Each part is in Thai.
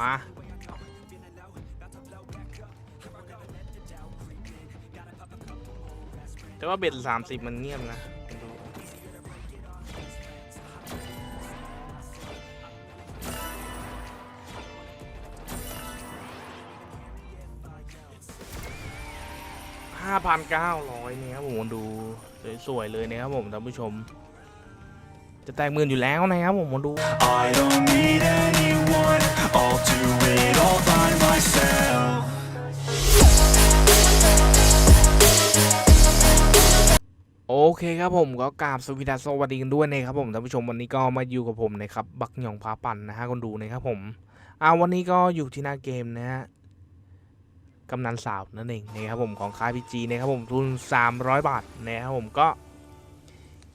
มาแต่ว่าเบ็ดสามสิบมันเงียบนะห้าพันเก้าร้อยเนี่ยครับผมดู สวยๆเลยนะครับผมท่านผู้ชม จะแตกหมื่นอยู่แล้วนะครับผมมาดู I don't need anyone, I'll do it all by myself. โอเคครับผมก็กราบสวัสดีสวัสดีกันด้วยนะครับผมท่านผู้ชมวันนี้ก็มาอยู่กับผมนะครับบักหย่องพาปั่นนะฮะคนดูนะครับผมอ่าวันนี้ก็อยู่ที่หน้าเกมนะฮะกำนันสาวนั่นเองนะครับผมของค่ายพีจีนะครับผมทุน 300 บาทนะครับผมก็เ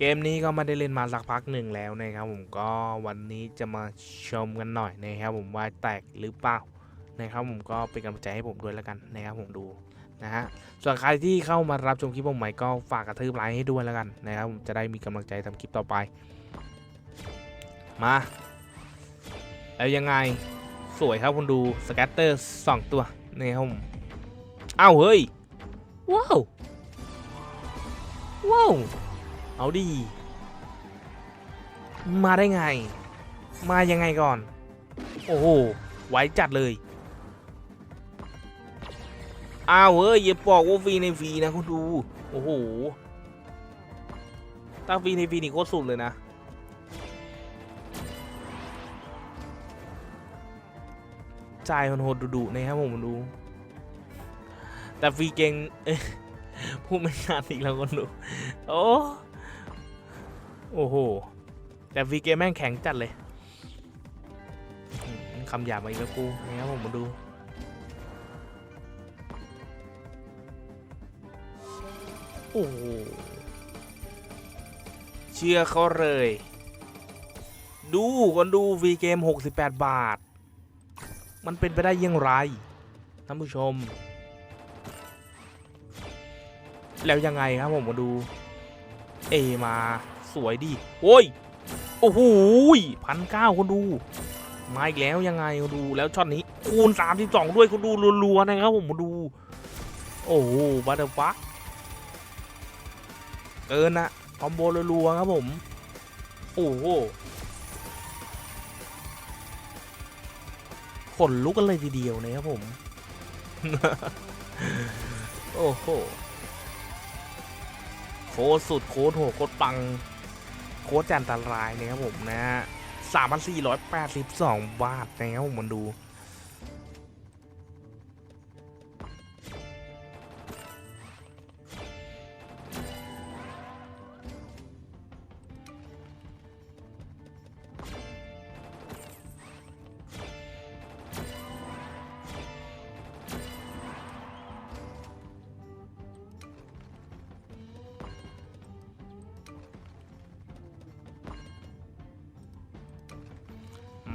กมนี้ก็ไม่ได้เล่นมาสักพักหนึ่งแล้วนะครับผมก็วันนี้จะมาชมกันหน่อยนะครับผมว่าแตกหรือเปล่านะครับผมก็เป็นกำลังใจให้ผมด้วยแล้วกันนะครับผมดูนะฮะส่วนใครที่เข้ามารับชมคลิปผมใหม่ก็ฝากกระทืบไลค์ให้ด้วยแล้วกันนะครับผมจะได้มีกำลังใจทำคลิปต่อไป มาแล้วยังไงสวยครับคุณดูสแกตเตอร์สองตัวนี่ครับผมอ้าวเฮ้ยว้าวว้าว เอาดี มาได้ไง มายังไงก่อน โอ้โหไว้จัดเลยอ้าวเฮ้ยอย่าบอกว่าฟรีในฟรีนะคุณดู โอ้โหถ้าฟรีในฟรีนี่โคตรสุดเลยนะ จ่ายโหดดุๆนะครับผมดู แต่ฟรีเก่งเอ้ยพูดไม่นานอีกแล้วคนดู โอ้ โอ้โห แต่ฟรีเกมแม่งแข็งจัดเลยคำหยาบมาอีกแล้วกูนะครับผมมาดู โอ้โห เชื่อเขาเลย ดูคนดูฟรีเกม 68 บาท มันเป็นไปได้ยังไรท่านผู้ชม แล้วยังไงครับผมมาดู เอมา สวยดีโอ้ยโอ้โหพันเก้าคนดูมาอีกแล้วยังไงคนดูแล้วช็อตนี้คูณ 32 ด้วยคนดูรัวๆนะครับผมมาดู โอ้โหบัตเตอร์ฟักเกินอะคอมโบรัวๆครับผม โอ้โหขนลุกกันเลยทีเดียวนะครับผม โอ้โหโคตรสุดโคตรโหโคตรปัง โคตรจันตรายนะครับผมนะฮะสามพันสี่ร้อยแปดสิบสองบาทนะครับผมมันดู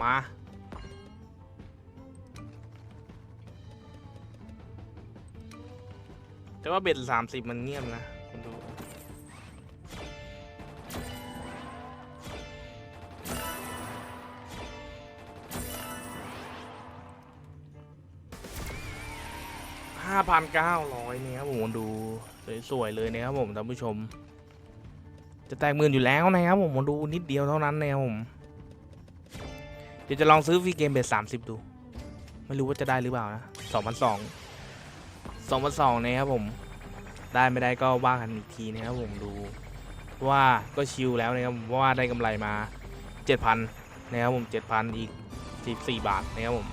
มา แต่ว่าเบ็ดสามสิบมันเงียบนะคุณดูห้าพันเก้าร้อยเนี่ยครับผมดู สวย ๆ เลยนะครับผมท่านผู้ชม จะแตกหมื่นอยู่แล้วนะครับผมมาดูนิดเดียวเท่านั้นนะครับผม เดี๋ยวจะลองซื้อฟรีเกมเบสสามสิบดู ไม่รู้ว่าจะได้หรือเปล่านะสองพันสองสองพันสองนะครับผม ได้ไม่ได้ก็ว่ากันอีกทีนะครับผมดูว่าก็ชิลแล้วนะครับเพราะว่าได้กำไรมาเจ็ดพันนะครับผมเจ็ดพันอีกสิบสี่บาทนะครับผม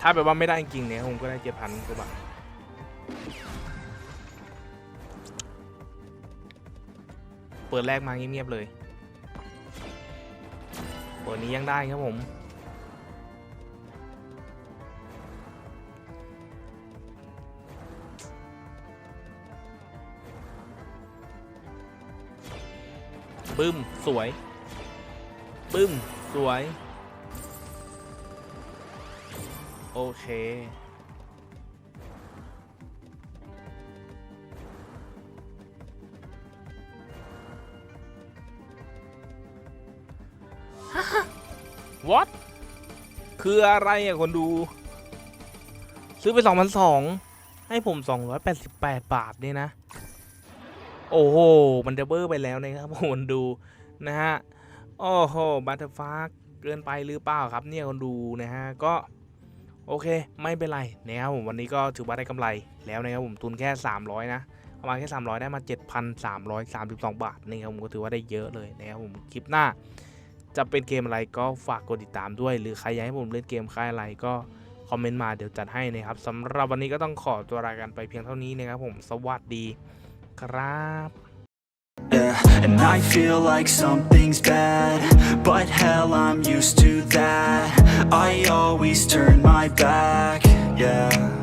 ถ้าแบบว่าไม่ได้จริงเนี่ยผมก็ได้เจ็ดพันกว่าบาทเปิดแรกมาเงียบๆเลย เปิดนี้ยังได้ครับผม บึ้ม สวย บึ้ม สวย โอเค what คืออะไรอะคนดู ซื้อไปสองพันสองให้ผมสองร้อยแปดสิบแปดบาทเนี่ยนะ โอ้โห มันจะเบอร์ไปแล้วนะครับผมคนดูนะฮะ โอ้โห บัตเตอร์ฟาเกินไปหรือเปล่าครับเนี่ยคนดูนะฮะ ก็โอเค ไม่เป็นไรนะครับผมวันนี้ก็ถือว่าได้กำไรแล้วนะครับผมทุนแค่ 300 นะประมาณแค่ 300 ได้มา 7,332 บาทนะครับผมก็ถือว่าได้เยอะเลยนะครับผมคลิปหน้า จะเป็นเกมอะไรก็ฝากกดติดตามด้วย หรือใครอยากให้ผมเล่นเกมค่ายอะไรก็คอมเมนต์มาเดี๋ยวจัดให้นะครับสำหรับวันนี้ก็ต้องขอตัวลากันไปเพียงเท่านี้นะครับผมสวัสดีครับ Yeah, and I feel like something's bad But hell, I'm used to that I always turn my back, yeah